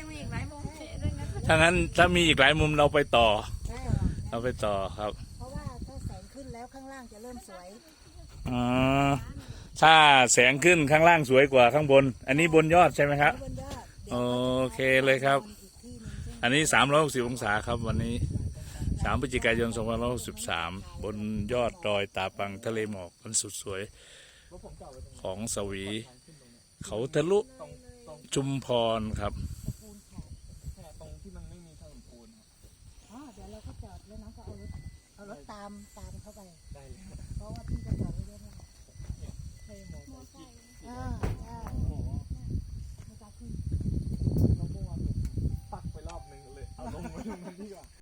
ยังมีอีกหลายมุมให้ด้วยนะถ้างั้นถ้ามีอีกหลายมุมเราไปต่อใช่เราไปต่อครับ เพราะว่าถ้าแสงขึ้นแล้วข้างล่างจะเริ่มสวยอ๋อถ้าแสงขึ้นข้างล่างสวยกว่าข้างบน อันนี้บนยอดใช่ไหมครับ บนยอดโอเคเลยครับอีกที่หนึงซึ่งอันนี้ 360 องศาครับวันนี้ 3 พฤศจิกายน 2563 บนยอดดอยตาปังทะเลหมอกมันสุดสวย ของสวี เขาทะลุจุมพรครับ ตรงที่มันไม่มีถนนปูนครับ อ๋อเดี๋ยวเราก็จอด แล้วน้องก็เอารถเอารถตามตามเข้าไป ได้เลยเพราะว่าพี่จะจอดไว้เยอะมากให้มอเตอร์ไซค์อ่าใช่โอ้โหไม่กล้าขึ้น เราเมื่อวานปักไปรอบนึงเลย เอาลงไว้ตรงนั้นดีกว่า